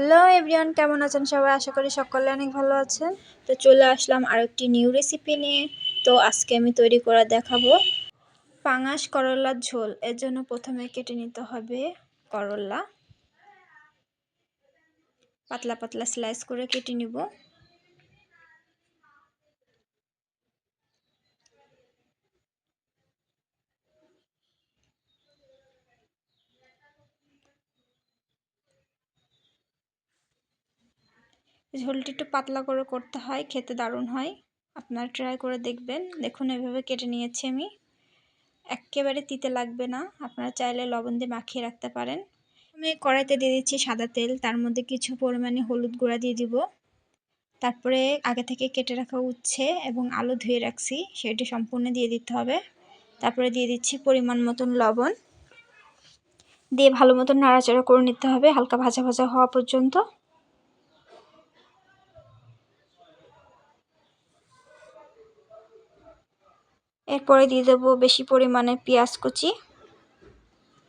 Hello everyone, কেমন আছেন সবাই? আশা করি সকলে অনেক ভালো আছেন। তো চলে আসলাম আর একটি নিউ রেসিপি নিয়ে। তো আজকে আমি তৈরি করে দেখাবো পাঙাশ করলার ঝোল। এর জন্য প্রথমে কেটে নিতে হবে করলা। পাতলা পাতলা স্লাইস করে কেটে নিব। ঝোলটি একটু পাতলা করে করতে হয়, খেতে দারুণ হয়। আপনারা ট্রাই করে দেখবেন। দেখুন, এভাবে কেটে নিয়েছি আমি। একেবারে তিতে লাগবে না। আপনারা চাইলে লবণ দিয়ে মাখিয়ে রাখতে পারেন। আমি কড়াইতে দিয়ে দিচ্ছি সাদা তেল। তার মধ্যে কিছু পরিমাণে হলুদ গুঁড়া দিয়ে দিব। তারপরে আগে থেকে কেটে রাখা উচ্ছে এবং আলু ধুয়ে রাখছি। সেটি সম্পূর্ণ দিয়ে দিতে হবে। তারপরে দিয়ে দিচ্ছি পরিমাণ মতন লবণ। দিয়ে ভালো মতন নাড়াচাড়া করে নিতে হবে। হালকা ভাজা ভাজা হওয়া পর্যন্ত। এরপরে দিয়ে দেবো বেশি পরিমাণে পেঁয়াজ কুচি।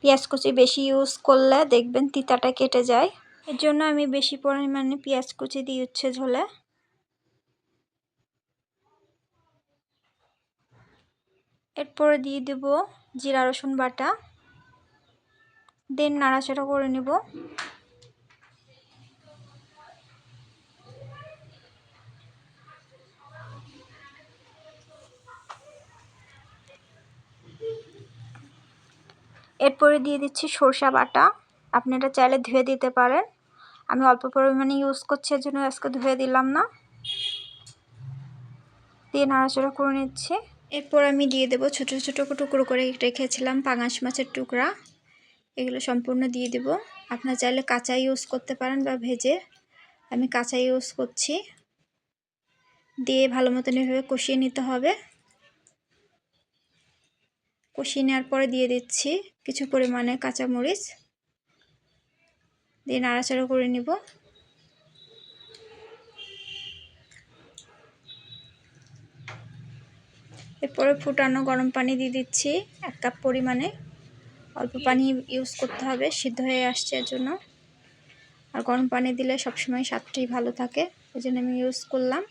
পেঁয়াজ কুচি বেশি ইউজ করলে দেখবেন তিতাটা কেটে যায়। এর জন্য আমি বেশি পরিমাণে পেঁয়াজ কুচি দিয়ে উচ্ছে ঝোলে। এরপরে দিয়ে দেব জিরা রসুন বাটা। দেন নাড়াচাড়া করে নেব। এরপরে দিয়ে দিচ্ছি সরষা বাটা। আপনি এটা চাইলে ধুয়ে দিতে পারেন। আমি অল্প পরিমাণে ইউজ করছি এর জন্য আজকে ধুয়ে দিলাম না। দিয়ে নাড়াচাড়া করে নিচ্ছি। এরপর আমি দিয়ে দেবো ছোটো ছোটো টুকরো করে রেখেছিলাম পাঙাশ মাছের টুকরা। এগুলো সম্পূর্ণ দিয়ে দেব। আপনার চাইলে কাঁচা ইউজ করতে পারেন বা ভেজে। আমি কাঁচা ইউজ করছি। দিয়ে ভালো মতন এভাবে কষিয়ে নিতে হবে। কষিয়ে নেওয়ার পরে দিয়ে দিচ্ছি কিছু পরিমাণে কাঁচামরিচ। দিয়ে নাড়াচাড়া করে নিব। এরপরে ফুটানো গরম পানি দিয়ে দিচ্ছি এক কাপ পরিমাণে। অল্প পানি ইউজ করতে হবে, সিদ্ধ হয়ে আসছে এর জন্য। আর গরম পানি দিলে সবসময় স্বাদটাই ভালো থাকে ওই জন্য আমি ইউজ করলাম।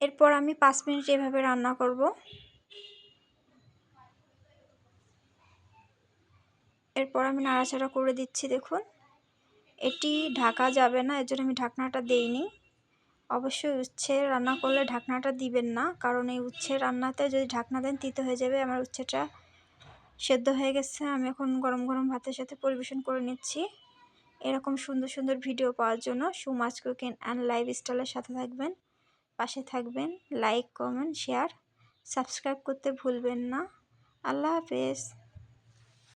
এরপর আমি পাঁচ মিনিট এভাবে রান্না করব। এরপর আমি নাড়াচাড়া করে দিচ্ছি, দেখুন। এটি ঢাকা যাবে না, এর জন্য আমি ঢাকনাটা দেইনি। অবশ্যই উচ্ছে রান্না করলে ঢাকনাটা দিবেন না, কারণ এই উচ্ছে রান্নাতে যদি ঢাকনা দেন, তিতে হয়ে যাবে, আমার উচ্ছেটা সেদ্ধ হয়ে গেছে। আমি এখন গরম গরম ভাতের সাথে পরিবেশন করে নিচ্ছি। এরকম সুন্দর সুন্দর ভিডিও পাওয়ার জন্য সুমাচ কুকিং অ্যান্ড লাইফ স্টাইলের সাথে থাকবেন, পাশে থাকবেন, লাইক, কমেন্ট, শেয়ার, সাবস্ক্রাইব করতে ভুলবেন না। আল্লাহ হাফেজ।